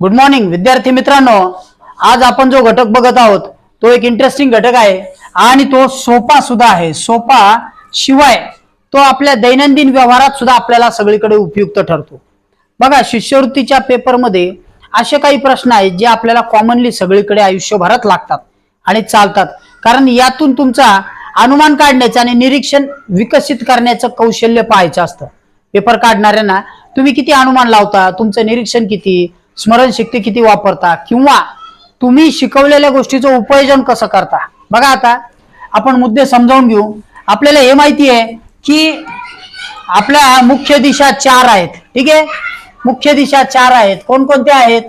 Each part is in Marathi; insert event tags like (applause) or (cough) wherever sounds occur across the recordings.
गुड मॉर्निंग विद्यार्थी मित्रांनो. आज आपण जो घटक बघत आहोत तो एक इंटरेस्टिंग घटक आहे आणि तो सोपा सुद्धा आहे. सोपा शिवाय तो आपल्या दैनंदिन व्यवहारात सुद्धा आपल्याला सगळीकडे उपयुक्त ठरतो. बघा शिष्यवृत्तीच्या पेपरमध्ये असे काही प्रश्न आहेत जे आपल्याला कॉमनली सगळीकडे आयुष्यभरात लागतात आणि चालतात. कारण यातून तुमचा अनुमान काढण्याचं आणि निरीक्षण विकसित करण्याचं कौशल्य पाहायचं असतं. पेपर काढणाऱ्यांना तुम्ही किती अनुमान लावता? तुमचं निरीक्षण किती? स्मरणशक्ती किती वापरता किंवा तुम्ही शिकवलेल्या गोष्टीचं उपयोजन कसं करता? बघा आता आपण मुद्दे समजावून घेऊ. आपल्याला हे माहिती आहे की आपल्या मुख्य दिशा चार आहेत. ठीक आहे? मुख्य दिशा चार आहेत. कोणकोणत्या आहेत?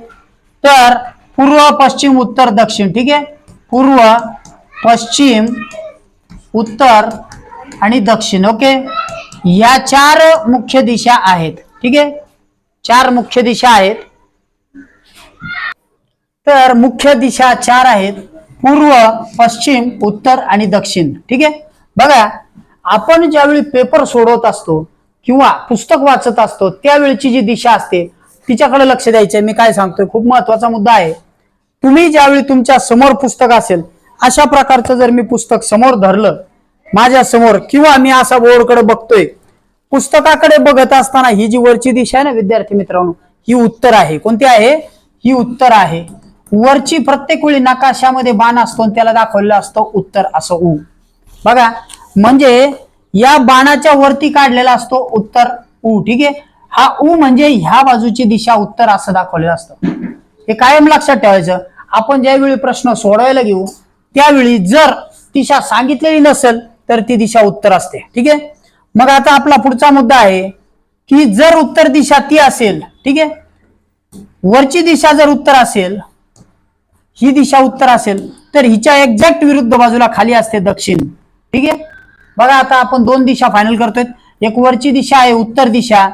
तर पूर्व पश्चिम उत्तर दक्षिण. ठीक आहे? पूर्व पश्चिम उत्तर आणि दक्षिण. ओके? या चार मुख्य दिशा आहेत. ठीक आहे? चार मुख्य दिशा आहेत. तर मुख्य दिशा चार आहेत. पूर्व पश्चिम उत्तर आणि दक्षिण. ठीक आहे? बघा आपण ज्यावेळी पेपर सोडवत असतो किंवा पुस्तक वाचत असतो त्यावेळची जी दिशा असते तिच्याकडे लक्ष द्यायचं मी काय सांगतोय? खूप महत्त्वाचा मुद्दा आहे. तुम्ही ज्यावेळी तुमच्यासमोर पुस्तक असेल अशा प्रकारचं जर मी पुस्तक समोर धरलं माझ्यासमोर किंवा मी असा बोर्डकडे बघतोय पुस्तकाकडे बघत असताना ही जी वरची दिशा आहे ना विद्यार्थी मित्रांनो ही उत्तर आहे. कोणती आहे? ही उत्तर आहे. वरची प्रत्येक वेळी नकाशामध्ये बाण असतो आणि त्याला दाखवलेला असतो उत्तर असं ऊ बघा म्हणजे या बाणाच्या वरती काढलेला असतो उत्तर ऊ ठीक आहे? हा ऊ म्हणजे ह्या बाजूची दिशा उत्तर असं दाखवलेलं असतं. हे कायम लक्षात ठेवायचं. आपण ज्यावेळी प्रश्न सोडवायला घेऊ त्यावेळी जर दिशा सांगितलेली नसेल तर ती दिशा उत्तर असते. ठीक आहे? मग आता आपला पुढचा मुद्दा आहे की जर उत्तर दिशा ती असेल ठीक आहे? वरची दिशा जर उत्तर असेल ही दिशा उत्तर असेल तर हिच्या एक्झॅक्ट विरुद्ध बाजूला खाली असते दक्षिण. ठीक आहे? बघा आता आपण दोन दिशा फायनल करतोय. एक वरची दिशा आहे उत्तर दिशा.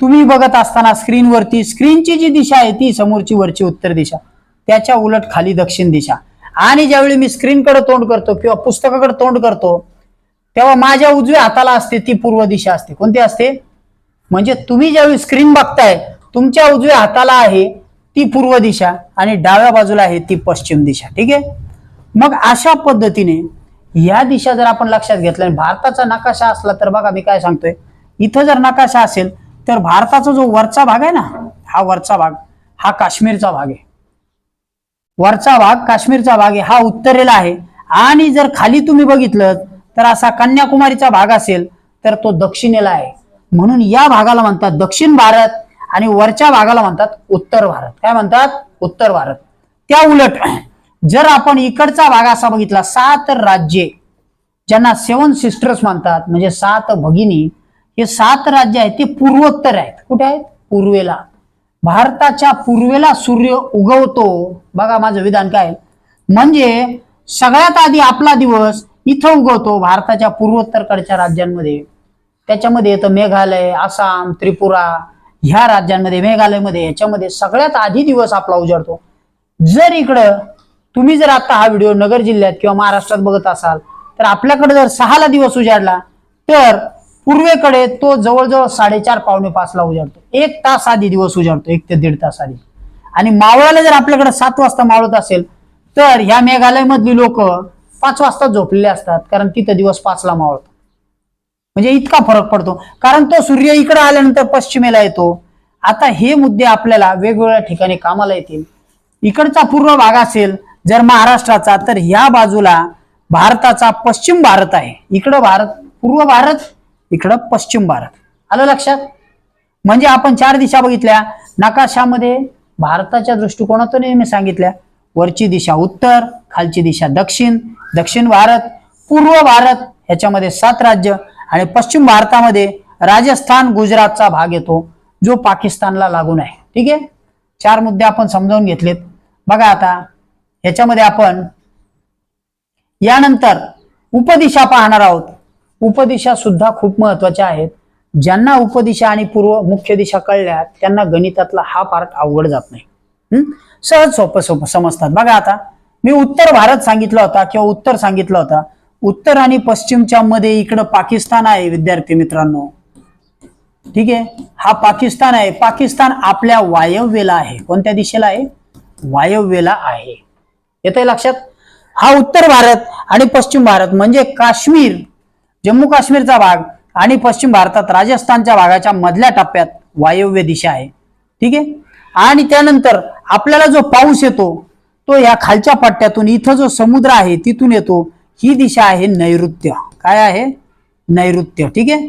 तुम्ही बघत असताना स्क्रीनवरती स्क्रीनची जी दिशा आहे ती समोरची वरची उत्तर दिशा. त्याच्या उलट खाली दक्षिण दिशा. आणि ज्यावेळी मी स्क्रीनकडे तोंड करतो किंवा पुस्तकाकडे तोंड करतो तेव्हा माझ्या उजव्या हाताला असते ती पूर्व दिशा असते. कोणती असते? म्हणजे तुम्ही ज्यावेळी स्क्रीन बघताय तुमच्या उजव्या हाताला आहे ती पूर्व दिशा आणि डाव्या बाजूला आहे ती पश्चिम दिशा. ठीक आहे? मग अशा पद्धतीने या दिशा जर आपण लक्षात घेतल्या आणि भारताचा नकाशा असला तर बघा मी काय सांगतोय. इथं जर नकाशा असेल तर भारताचा जो वरचा भाग आहे ना हा वरचा भाग हा काश्मीरचा भाग आहे. वरचा भाग काश्मीरचा भाग आहे हा उत्तरेला आहे. आणि जर खाली तुम्ही बघितलं तर असा कन्याकुमारीचा भाग असेल तर तो दक्षिणेला आहे. म्हणून या भागाला म्हणतात दक्षिण भारत आणि वरच्या भागाला म्हणतात उत्तर भारत. काय म्हणतात? उत्तर भारत. त्या उलट (clears throat) जर आपण इकडचा भाग असा बघितला सात राज्ये ज्यांना सेवन सिस्टर्स म्हणतात म्हणजे सात भगिनी हे सात राज्य आहेत ते पूर्वोत्तर आहेत. कुठे आहेत? पूर्वेला. भारताच्या पूर्वेला सूर्य उगवतो. बघा माझं विधान काय म्हणजे सगळ्यात आधी आपला दिवस इथं उगवतो भारताच्या पूर्वोत्तरकडच्या राज्यांमध्ये. त्याच्यामध्ये येतं मेघालय आसाम त्रिपुरा ह्या राज्यांमध्ये मेघालयमध्ये याच्यामध्ये सगळ्यात आधी दिवस आपला उजाडतो. जर इकडं तुम्ही जर आता हा व्हिडिओ नगर जिल्ह्यात किंवा महाराष्ट्रात बघत असाल तर आपल्याकडे जर सहाला दिवस उजाडला तर पूर्वेकडे तो जवळजवळ साडेचार पावणे पाचला उजाडतो. एक तास आधी दिवस उजाडतो एक ते दीड तास आधी. आणि मावळाला जर आपल्याकडे सात वाजता मावळत असेल तर ह्या मेघालयमधली लोक पाच वाजता झोपलेले असतात कारण तिथं दिवस पाचला मावळतो म्हणजे इतका फरक पडतो. कारण तो सूर्य इकडे आल्यानंतर पश्चिमेला येतो. आता हे मुद्दे आपल्याला वेगवेगळ्या ठिकाणी कामाला येतील. इकडचा पूर्व भाग असेल जर महाराष्ट्राचा तर ह्या बाजूला भारताचा पश्चिम भारत आहे. इकडं भारत पूर्व भारत इकडं पश्चिम भारत. आलं लक्षात? म्हणजे आपण चार दिशा बघितल्या. नकाशामध्ये भारताच्या दृष्टिकोनातून मी सांगितल्या. वरची दिशा उत्तर खालची दिशा दक्षिण दक्षिण भारत पूर्व भारत ह्याच्यामध्ये सात राज्य. आणि पश्चिम भारतामध्ये राजस्थान गुजरातचा भाग येतो जो पाकिस्तानला लागून आहे. ठीक आहे? चार मुद्दे आपण समजावून घेतलेत. बघा आता याच्यामध्ये आपण यानंतर उपदिशा पाहणार आहोत. उपदिशा सुद्धा खूप महत्त्वाच्या आहेत. ज्यांना उपदिशा आणि पूर्व मुख्य दिशा कळल्या त्यांना गणितातला हा पार्ट अवघड जात नाही. हम्म? सहज सोपं सोपं समजतात. बघा आता मी उत्तर भारत सांगितला होता किंवा उत्तर सांगितला होता. उत्तर आणि पश्चिमच्या मध्ये इकडं पाकिस्तान आहे विद्यार्थी मित्रांनो. ठीक आहे? हा पाकिस्तान आहे. पाकिस्तान आपल्या वायव्येला आहे. कोणत्या दिशेला आहे? वायव्येला आहे. येत लक्षात? हा उत्तर भारत आणि पश्चिम भारत म्हणजे काश्मीर जम्मू काश्मीरचा भाग आणि पश्चिम भारतात राजस्थानच्या भागाच्या मधल्या टप्प्यात वायव्य दिशा आहे. ठीक आहे? आणि त्यानंतर आपल्याला जो पाऊस येतो तो या खालच्या पट्ट्यातून इथं जो समुद्र आहे तिथून येतो. ही दिशा आहे नैऋत्य. काय आहे? नैऋत्य. ठीक आहे?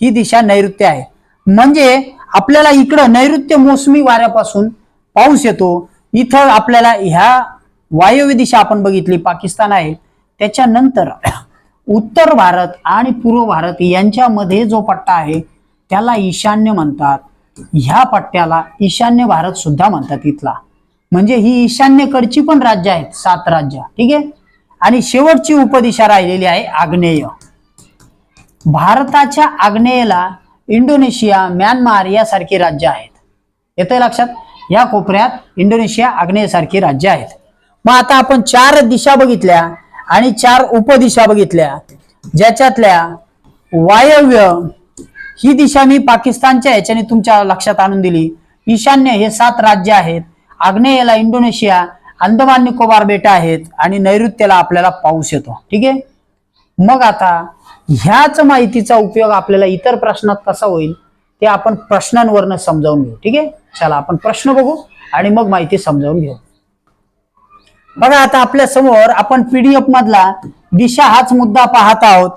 ही दिशा नैऋत्य आहे. म्हणजे आपल्याला इकडं नैऋत्य मोसमी वाऱ्यापासून पाऊस येतो. इथं आपल्याला ह्या वायव्य दिशा आपण बघितली पाकिस्तान आहे. त्याच्यानंतर उत्तर भारत आणि पूर्व भारत यांच्यामध्ये जो पट्टा आहे त्याला ईशान्य म्हणतात. ह्या पट्ट्याला ईशान्य भारत सुद्धा म्हणतात इथला. म्हणजे ही ईशान्येकडची पण राज्य आहेत सात राज्य. ठीक आहे? आणि शेवटची उपदिशा राहिलेली आहे आग्नेय. भारताच्या आग्नेयेला इंडोनेशिया म्यानमार यासारखी राज्य आहेत. येते लक्षात? या कोपऱ्यात इंडोनेशिया आग्नेयसारखी राज्य आहेत. मग आता आपण चार दिशा बघितल्या आणि चार उपदिशा बघितल्या ज्याच्यातल्या वायव्य ही दिशा मी पाकिस्तानच्या ह्याच्याने तुमच्या लक्षात आणून दिली. ईशान्य हे सात राज्य आहेत. आग्नेयला इंडोनेशिया अंदमान निकोबार बेटा आहेत आणि नैऋत्याला आपल्याला पाऊस येतो. ठीक आहे? मग आता ह्याच माहितीचा उपयोग आपल्याला इतर प्रश्नात कसा होईल ते आपण प्रश्नांवरनं समजावून घेऊ. ठीक आहे? चला आपण प्रश्न बघू आणि मग माहिती समजावून घेऊ. बघा आता आपल्यासमोर आपण पीडीएफ मधला दिशा हाच मुद्दा पाहत आहोत.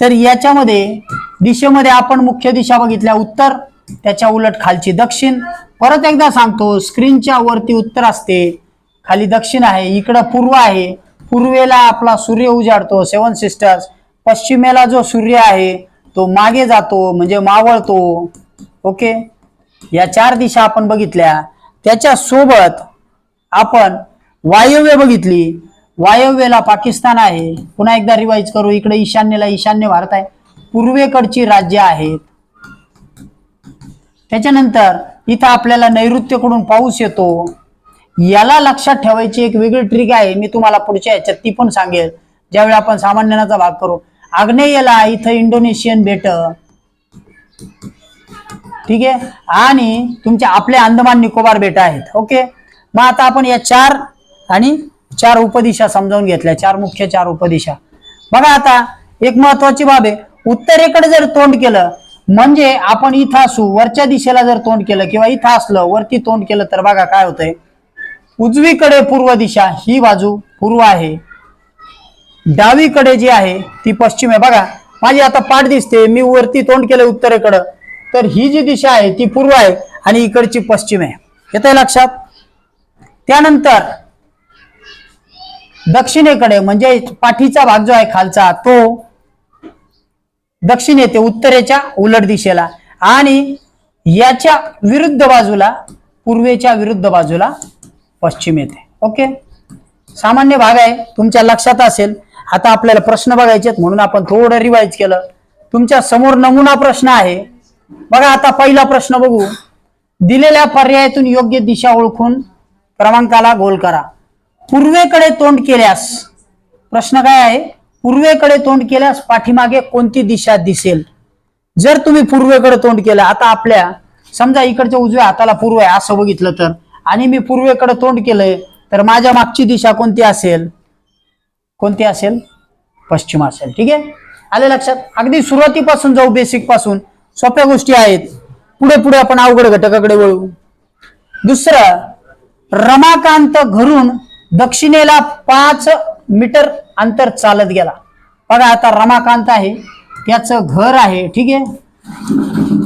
तर याच्यामध्ये दिशेमध्ये आपण मुख्य दिशा बघितल्या उत्तर त्याच्या उलट खालची दक्षिण. परत एकदा सांगतो स्क्रीनच्या वरती उत्तर असते. खाली दक्षिण आहे इकडं पूर्व आहे. पूर्वेला आपला सूर्य उजाडतो सेवन सिस्टर्स पश्चिमेला जो सूर्य आहे तो मागे जातो म्हणजे मावळतो. ओके या चार दिशा आपण बघितल्या. त्याच्या सोबत आपण वायव्य बघितली. वायव्यला पाकिस्तान आहे. पुन्हा एकदा रिवाईज करू. इकडे ईशान्येला ईशान्य भारत आहे. पूर्वेकडची राज्य आहेत. त्याच्यानंतर इथं आपल्याला नैऋत्यकडून पाऊस येतो. याला लक्षात ठेवायची एक वेगळी ट्रिक आहे. मी तुम्हाला पुढच्या ह्याच्यात ती पण सांगेल. ज्यावेळी आपण सामान्यनाचा भाग करू. आग्नेयला इथं इंडोनेशियन बेट ठीक आहे? आणि तुमचे आपले अंदमान निकोबार बेट आहेत. ओके? मग आता आपण या चार आणि चार उपदिशा समजावून घेतल्या. चार मुख्य चार उपदिशा. बघा आता एक महत्वाची बाब आहे. उत्तरेकडे जर तोंड केलं म्हणजे आपण इथं असू वरच्या दिशेला जर तोंड केलं किंवा इथं असलं वरती तोंड केलं तर बघा काय होतंय? उजवीकडे पूर्व दिशा ही बाजू पूर्व आहे. डावीकडे जी आहे ती पश्चिम आहे. बघा माझी आता पाठ दिसते. मी वरती तोंड केलं उत्तरेकडं. तर ही जी दिशा आहे ती पूर्व आहे आणि इकडची पश्चिम आहे. येत लक्षात? त्यानंतर दक्षिणेकडे म्हणजे पाठीचा भाग जो आहे खालचा तो दक्षिण येते उत्तरेच्या उलट दिशेला आणि याच्या विरुद्ध बाजूला पूर्वेच्या विरुद्ध बाजूला पश्चिम येते. ओके? सामान्य भाग आहे. तुमच्या लक्षात असेल. आता आपल्याला प्रश्न बघायचे आहेत. म्हणून आपण थोडं रिवाईज केलं. तुमच्यासमोर नमुना प्रश्न आहे. बघा आता पहिला प्रश्न बघू. दिलेल्या पर्यायातून योग्य दिशा ओळखून क्रमांकाला गोल करा. पूर्वेकडे तोंड केल्यास प्रश्न काय आहे? पूर्वेकडे तोंड केल्यास पाठीमागे कोणती दिशा दिसेल? जर तुम्ही पूर्वेकडे तोंड केलं आता आपल्या समजा इकडच्या उजव्या हाताला पूर्व आहे असं बघितलं तर. आणि मी पूर्वेकडे तोंड केलंय तर माझ्या मागची दिशा कोणती असेल? कोणती असेल? पश्चिम असेल. ठीक आहे? आले लक्षात? अगदी सुरुवातीपासून जाऊ बेसिकपासून. सोप्या गोष्टी आहेत. पुढे पुढे आपण अवघड घटकाकडे वळू. दुसरं रमाकांत घरून दक्षिणेला पाच मीटर अंतर चालत गेला. बघा आता रमाकांत आहे. त्याचं घर आहे. ठीक आहे?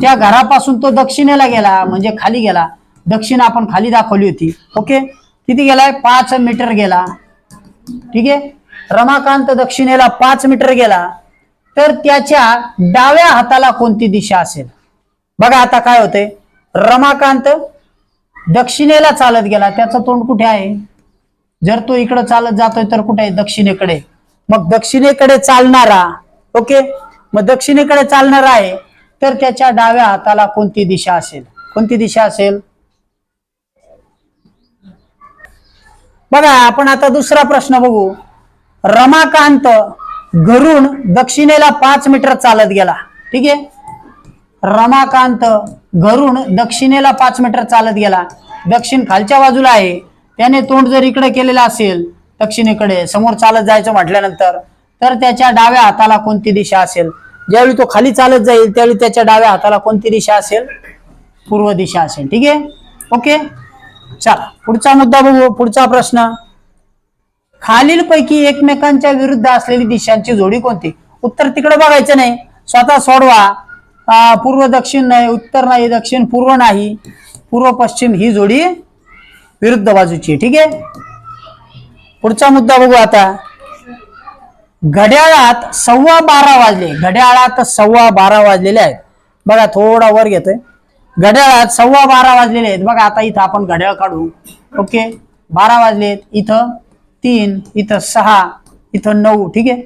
त्या घरापासून तो दक्षिणेला गेला म्हणजे खाली गेला. दक्षिण आपण खाली दाखवली होती. ओके? किती गेलाय? पाच मीटर गेला. ठीक आहे? रमाकांत दक्षिणेला पाच मीटर गेला. तर त्याच्या डाव्या हाताला कोणती दिशा असेल? बघा आता काय होतंय. रमाकांत दक्षिणेला चालत गेला. त्याचं तोंड कुठे आहे? जर तो इकडं चालत जातोय तर कुठे आहे? दक्षिणेकडे. मग दक्षिणेकडे चालणारा ओके? मग दक्षिणेकडे चालणारा आहे. तर त्याच्या डाव्या हाताला कोणती दिशा असेल? कोणती दिशा असेल? बघा आपण आता दुसरा प्रश्न बघू. रमाकांत घरून दक्षिणेला पाच मीटर चालत गेला. ठीक आहे? रमाकांत घरून दक्षिणेला पाच मीटर चालत गेला. दक्षिण खालच्या बाजूला आहे. त्याने तोंड जर इकडे केलेलं असेल दक्षिणेकडे समोर चालत जायचं म्हटल्यानंतर तर त्याच्या डाव्या हाताला कोणती दिशा असेल? ज्यावेळी तो खाली चालत जाईल त्यावेळी त्याच्या डाव्या हाताला कोणती दिशा असेल? पूर्व दिशा असेल. ठीक आहे? ओके? चला पुढचा मुद्दा बघू पुढचा प्रश्न. खालीलपैकी एकमेकांच्या विरुद्ध असलेली दिशांची जोडी कोणती? उत्तर तिकडे बघायचं नाही. स्वतः सोडवा. पूर्व दक्षिण नाही उत्तर नाही दक्षिण पूर्व नाही. पूर्व पश्चिम ही जोडी विरुद्ध बाजूची ठीक आहे? पुढचा मुद्दा बघू आता. घड्याळात सव्वा बारा वाजले. घड्याळात सव्वा बारा वाजलेले आहेत. बघा थोडा वर घेतोय. घड्याळात सव्वा बारा वाजलेले आहेत. बघा आता इथं आपण घड्याळ काढू. ओके? बारा वाजलेत इथं तीन इथं सहा इथं नऊ ठीक आहे?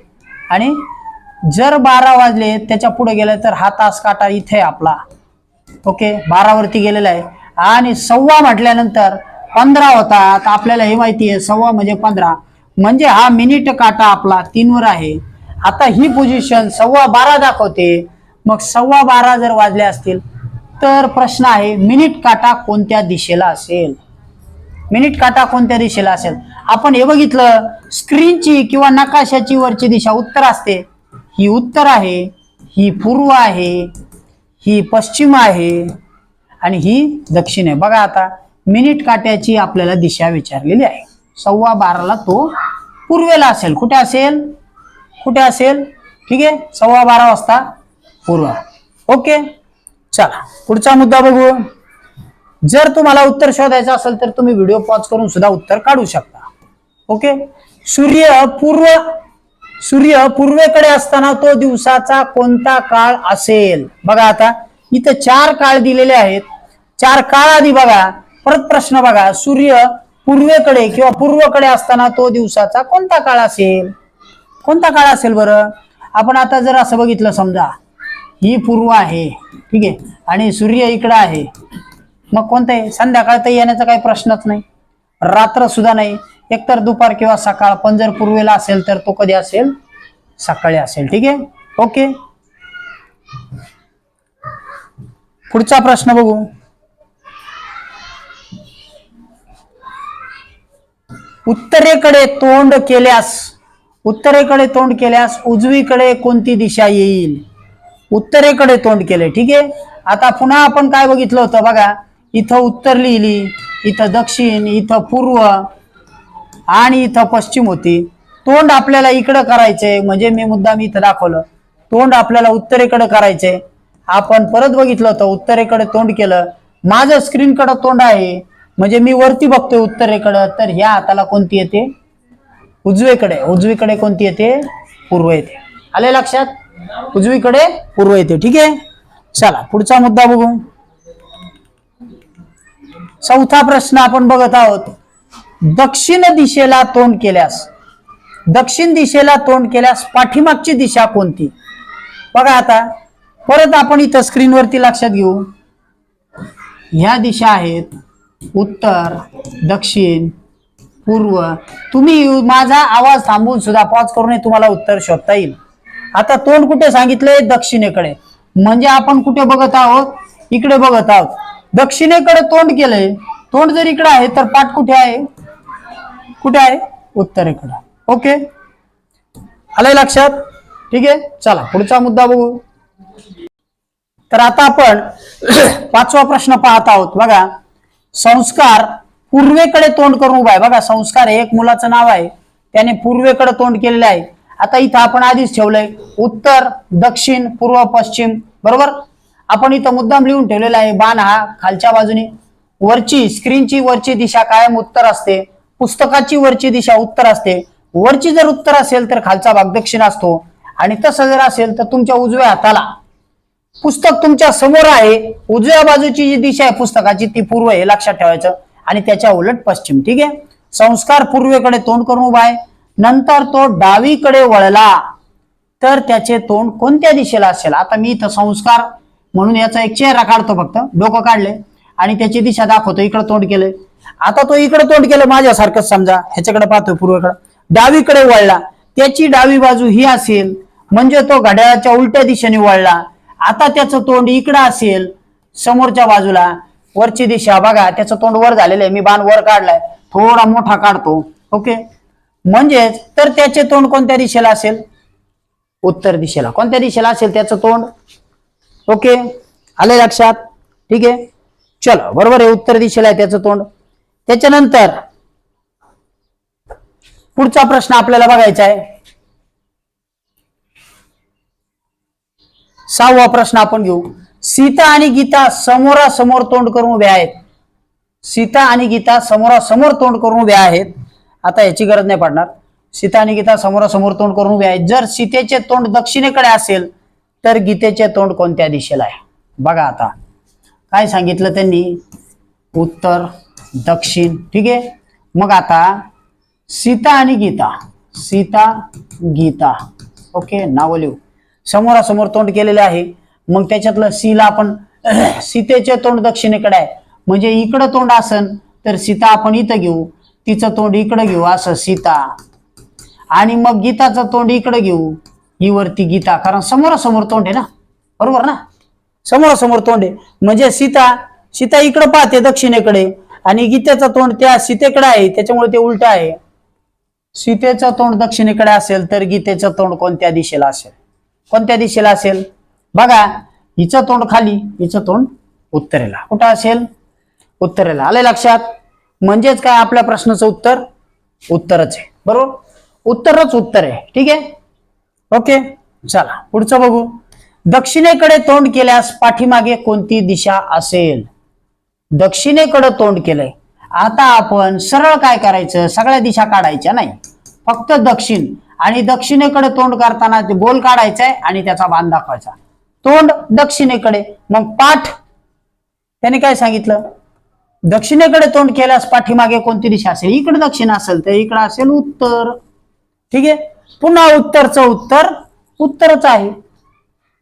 आणि जर बारा वाजले त्याच्या पुढे गेलं तर हा तास काटा इथे आपला. ओके? बारावरती गेलेला आहे. आणि सव्वा म्हटल्यानंतर पंधरा होता. तर आपल्याला हे माहिती आहे सव्वा म्हणजे पंधरा. म्हणजे हा मिनिट काटा आपला तीनवर आहे. आता ही पोझिशन सव्वा बारा दाखवते. मग सव्वा बारा जर वाजले असतील तर प्रश्न आहे मिनिट काटा कोणत्या दिशेला असेल? मिनिट काटा कोणत्या दिशेला असेल? आपण हे बघितलं स्क्रीनची किंवा नकाशाची वरची दिशा उत्तर असते. ही उत्तर आहे ही पूर्व आहे ही पश्चिम आहे आणि ही दक्षिण आहे. बघा आता मिनिट काट्याची आपल्याला दिशा विचारलेली आहे. सव्वा बाराला तो पूर्वेला असेल. कुठे असेल? कुठे असेल? ठीक आहे सव्वा बारा वाजता पूर्व. ओके? चला पुढचा मुद्दा बघू. जर तुम्हाला उत्तर शोधायचं असेल तर तुम्ही व्हिडिओ पॉज करून सुद्धा उत्तर काढू शकता. ओके सूर्य पूर्व सूर्य पूर्वेकडे असताना तो दिवसाचा कोणता काळ असेल? बघा आता इथं चार काळ दिलेले आहेत. चार काळ आधी बघा परत प्रश्न बघा. सूर्य पूर्वेकडे किंवा पूर्वकडे असताना तो दिवसाचा कोणता काळ असेल? कोणता काळ असेल बरं? आपण आता जर असं बघितलं समजा ही पूर्व आहे. ठीक आहे? आणि सूर्य इकडं आहे. मग कोणतं? आहे संध्याकाळ तर येण्याचा काही प्रश्नच नाही. रात्र सुद्धा नाही. एकतर दुपार किंवा सकाळ. पण जर पूर्वेला असेल तर तो कधी असेल? सकाळी असेल. ठीक आहे? ओके? पुढचा प्रश्न बघू. उत्तरेकडे तोंड केल्यास उत्तरेकडे तोंड केल्यास उजवीकडे कोणती दिशा येईल? उत्तरेकडे तोंड केले ठीक आहे? आता पुन्हा आपण काय बघितलं होतं बघा? इथं उत्तर लिहिली इथं दक्षिण इथं पूर्व आणि इथं पश्चिम होती. तोंड आपल्याला इकडं करायचंय म्हणजे मी मुद्दाम इथं दाखवलं. तोंड आपल्याला उत्तरेकडे करायचंय आपण परत बघितलं होतं उत्तरेकडे तोंड केलं. माझं स्क्रीनकडं तोंड आहे. म्हणजे मी वरती बघतोय उत्तरेकडं तर ह्या हाताला कोणती येते? उजवेकडे. उजवीकडे कोणती येते? पूर्व येते. आले लक्षात? उजवीकडे पूर्व येते. ठीक आहे? चला पुढचा मुद्दा बघू. चौथा प्रश्न आपण बघत आहोत. दक्षिण दिशेला तोंड केल्यास दक्षिण दिशेला तोंड केल्यास पाठीमागची दिशा कोणती? बघा आता परत आपण इथं स्क्रीनवरती लक्षात घेऊ. ह्या दिशा आहेत उत्तर दक्षिण पूर्व. तुम्ही माझा आवाज थांबून सुद्धा पॉज करून तुम्हाला उत्तर शोधता येईल. आता तोंड कुठे सांगितलंय? दक्षिणेकडे. म्हणजे आपण कुठे बघत आहोत? इकडे बघत आहोत. दक्षिणेकडे तोंड केलंय. तोंड जर इकडे आहे तर पाठ कुठे आहे? कुठे आहे? उत्तरेकडे. ओके? आलंय लक्षात? ठीक आहे? चला पुढचा मुद्दा बघू. तर आता आपण (clears throat) पाचवा प्रश्न पाहत आहोत. बघा संस्कार पूर्वेकडे तोंड करून उभा आहे. बघा संस्कार हे एक मुलाचं नाव आहे. त्याने पूर्वेकडे तोंड केलेलं आहे. आता इथं आपण आधीच ठेवलंय. उत्तर दक्षिण पूर्व पश्चिम. बरोबर? आपण इथं मुद्दाम लिहून ठेवलेला आहे बाण हा खालच्या बाजूने. वरची स्क्रीनची वरची दिशा कायम उत्तर असते. पुस्तकाची वरची दिशा उत्तर असते. वरची जर उत्तर असेल तर खालचा भाग दक्षिण असतो. आणि तसं जर असेल तर तुमच्या उजव्या हाताला. पुस्तक तुमच्यासमोर आहे. उजव्या बाजूची जी दिशा आहे पुस्तकाची ती पूर्व आहे लक्षात ठेवायचं. आणि त्याच्या उलट पश्चिम. ठीक आहे? संस्कार पूर्वेकडे तोंड करून उभा आहे. नंतर तो डावीकडे वळला तर त्याचे तोंड कोणत्या दिशेला असेल? आता मी इथं संस्कार म्हणून याचा एक चेहरा काढतो फक्त. डोकं काढले आणि त्याची दिशा दाखवतो. इकडे तोंड केलंय. आता तो इकडे तोंड केलं माझ्यासारखंच समजा. ह्याच्याकडे पाहतोय पूर्वेकडे. डावीकडे वळला. त्याची डावी बाजू ही असेल. म्हणजे तो घड्याळाच्या उलट्या दिशेने वळला. आता त्याचं तोंड इकडं असेल समोरच्या बाजूला. वरची दिशा बघा. त्याचं तोंड वर झालेलं आहे. मी बाण वर काढलाय. थोडा मोठा काढतो. ओके? म्हणजेच तर त्याचे तोंड कोणत्या दिशेला असेल? उत्तर दिशेला. कोणत्या दिशेला असेल त्याचं तोंड? ओके? आले लक्षात? ठीक आहे? चलो बरोबर आहे उत्तर दिशेला आहे त्याचं तोंड. त्याच्यानंतर पुढचा प्रश्न आपल्याला बघायचा आहे. सहावा प्रश्न आपण घेऊ. सीता आणि गीता समोरासमोर तोंड करून उभ्या आहेत. सीता आणि गीता समोरासमोर तोंड करून उभ्या आहेत. आता याची गरज नाही पडणार. सीता आणि गीता समोरासमोर तोंड करून उभ्या आहेत. जर सीतेचे तोंड दक्षिणेकडे असेल तर गीतेचे तोंड कोणत्या दिशेला आहे? बघा आता. काय सांगितलं त्यांनी? उत्तर दक्षिण. ठीक आहे? मग आता सीता आणि गीता. सीता गीता. ओके नाव लिहू. समोरासमोर तोंड केलेले आहे. मग त्याच्यातलं सीला आपण (clears throat) सीतेचे तोंड दक्षिणेकडे आहे. म्हणजे इकडं तोंड असन तर सीता आपण इथं घेऊ. तिचं तोंड इकडं घेऊ असं सीता. आणि मग गीताचं तोंड इकडं घेऊ. ही वरती गीता कारण समोरासमोर तोंड आहे ना? बरोबर ना? समोरासमोर तोंड आहे. म्हणजे सीता सीता इकडं पाहते दक्षिणेकडे. आणि गीतेचं तोंड त्या सीतेकडे आहे त्याच्यामुळे ते उलट आहे. सीतेचं तोंड दक्षिणेकडे असेल तर गीतेचं तोंड कोणत्या दिशेला असेल? कोणत्या दिशेला असेल? बघा हिचं तोंड खाली हिचं तोंड उत्तरेला. कुठं असेल? उत्तरेला. आले लक्षात? म्हणजेच काय आपल्या प्रश्नाचं उत्तर? उत्तरच आहे. बरोबर? उत्तरच उत्तर आहे. ठीक आहे? ओके? चला पुढचं बघू. दक्षिणेकडे तोंड केल्यास पाठीमागे कोणती दिशा असेल? दक्षिणेकडे तोंड केलंय. आता आपण सरळ काय करायचं? सगळ्या दिशा काढायच्या नाही. फक्त दक्षिण आणि दक्षिणेकडे तोंड करताना गोल काढायचा आहे आणि त्याचा बांध दाखवायचा. तोंड दक्षिणेकडे. मग पाठ. त्याने काय सांगितलं? दक्षिणेकडे तोंड केल्यास पाठीमागे कोणती दिशा असेल? इकडे दक्षिण असेल तर इकडे असेल उत्तर. ठीक आहे? पुन्हा उत्तरचं उत्तर उत्तरच आहे.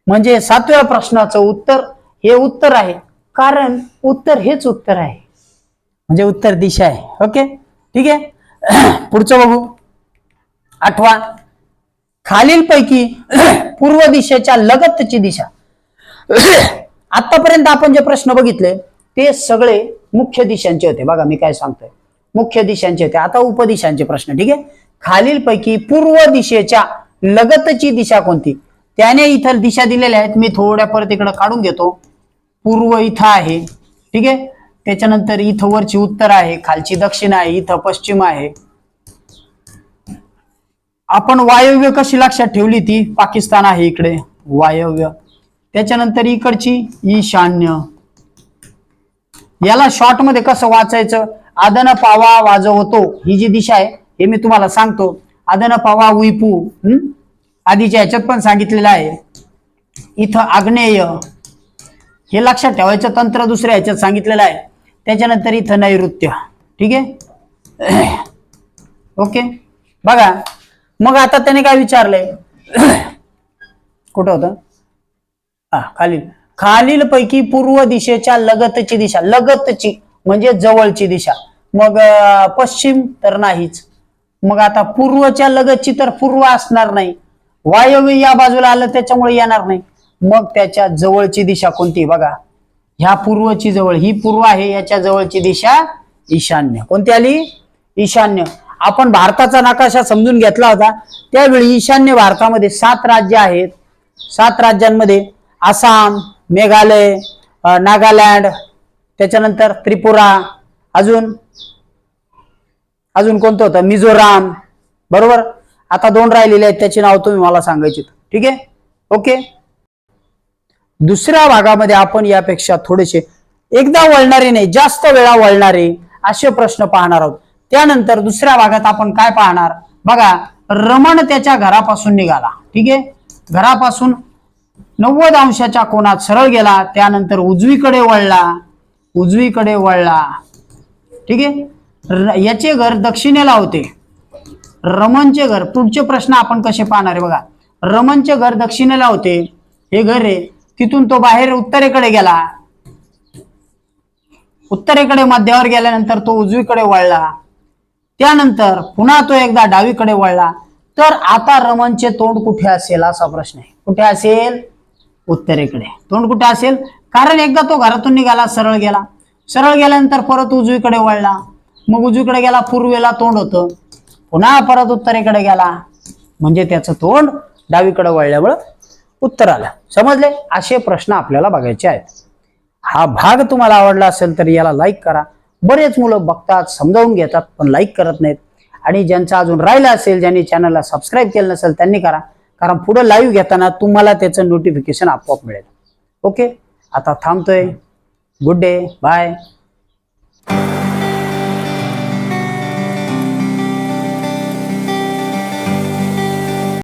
म्हणजे सातव्या प्रश्नाचं उत्तर हे उत्तर आहे. कारण उत्तर हेच उत्तर आहे. म्हणजे उत्तर दिशा आहे. ओके? ठीक आहे? (clears throat) पुढचं बघू. आठवा. खालीलपैकी (clears throat) पूर्व दिशेच्या लगतची दिशा. (clears throat) आतापर्यंत आपण जे प्रश्न बघितले ते सगळे मुख्य दिशांचे होते. बघा मी काय सांगतोय. मुख्य दिशांचे होते. आता उपदिशांचे प्रश्न ठीक आहे? खालीलपैकी पूर्व दिशेच्या लगतची दिशा कोणती? त्याने इथं दिशा दिलेल्या आहेत. मी थोड्या परत इकडे काढून घेतो. पूर्व इथं आहे ठीक आहे? त्याच्यानंतर इथं वरची उत्तर आहे खालची दक्षिण आहे इथं पश्चिम आहे. आपण वायव्य कशी लक्षात ठेवली ती? पाकिस्तान आहे इकडे वायव्य. त्याच्यानंतर इकडची ईशान्य. याला शॉर्टमध्ये कसं वाचायचं? आदन पावा वाजवतो. ही जी दिशा आहे हे मी तुम्हाला सांगतो. आदन पावा उईपू आधीच्या ह्याच्यात पण सांगितलेलं आहे. इथं आग्नेय. हे लक्षात ठेवायचं तंत्र दुसऱ्या ह्याच्यात सांगितलेलं आहे. त्याच्यानंतर इथं नैऋत्य. ठीक आहे? (clears throat) ओके? बघा. मग आता त्याने काय विचारलंय? (clears throat) कुठं होतं? हा खालील खालील पैकी पूर्व दिशेच्या लगतची दिशा लगतची म्हणजे जवळची दिशा. मग पश्चिम तर नाहीच. मग आता पूर्वच्या लगतची तर पूर्व असणार नाही. वायव्य या बाजूला आलं त्याच्यामुळे येणार नाही. मग त्याच्या जवळची दिशा कोणती बघा. ह्या पूर्वची जवळ ही पूर्व आहे याच्या जवळची दिशा ईशान्य. कोणती आली? ईशान्य. आपण भारताचा नकाशा समजून घेतला होता. त्यावेळी ईशान्य भारतामध्ये सात राज्य आहेत. सात राज्यांमध्ये आसाम मेघालय नागालँड त्याच्यानंतर त्रिपुरा अजून अजून कोणतं होतं? मिझोराम. बरोबर? आता दोन राहिलेले आहेत त्याची नाव तुम्ही मला सांगायची ठीक आहे? ओके? दुसऱ्या भागामध्ये आपण यापेक्षा थोडेसे एकदा वळणारे नाही जास्त वेळा वळणारे असे प्रश्न पाहणार आहोत. त्यानंतर दुसऱ्या भागात आपण काय पाहणार? बघा रमण त्याच्या घरापासून निघाला. ठीक आहे? घरापासून नव्वद अंशाच्या कोणात सरळ गेला त्यानंतर उजवीकडे वळला उजवीकडे वळला. ठीक आहे? याचे घर दक्षिणेला होते. रमणचे घर पुढचे प्रश्न आपण कसे पाहणार आहे बघा. रमणचे घर दक्षिणेला होते. हे घर आहे तिथून तो बाहेर उत्तरेकडे गेला. उत्तरेकडे मध्यावर गेल्यानंतर तो उजवीकडे वळला. त्यानंतर पुन्हा तो एकदा डावीकडे वळला. तर आता रमणचे तोंड कुठे असेल असा प्रश्न आहे. कुठे असेल? उत्तरेकडे. तोंड कुठे असेल? कारण एकदा तो घरातून निघाला सरळ गेला. सरळ गेल्यानंतर परत उजवीकडे वळला. मग उजवीकडे गेला पूर्वेला तोंड होतं. पुन्हा परत उत्तरेकडे गेला. म्हणजे त्याचं तोंड डावीकडे वळल्यामुळं उत्तर आलं. समजले? असे प्रश्न आपल्याला बघायचे आहेत. हा भाग तुम्हाला आवडला असेल तर याला लाईक करा. बरेच मुलं बघतात समजावून घेतात पण लाईक करत नाहीत. आणि ज्यांचा अजून राहिला असेल ज्यांनी चॅनलला सबस्क्राईब केलं नसेल त्यांनी करा. कारण पुढे लाईव्ह घेताना तुम्हाला त्याचं नोटिफिकेशन आपोआप मिळेल. ओके आता थांबतोय. Good day bye